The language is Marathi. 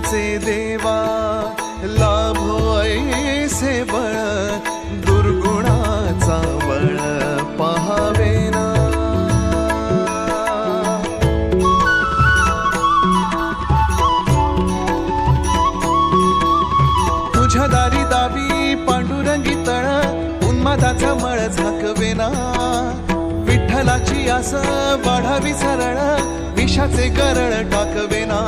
गुणाचे देवा लाभो ऐसे बळ दुर्गुणाचा बळ पहावेना तुझ्या दारी दावी पांडुरंगी तळ उन्मादाचा मळ झाकवेना विठ्ठलाची आस वाढावी सरळ विषाचे गरळ टाकवेना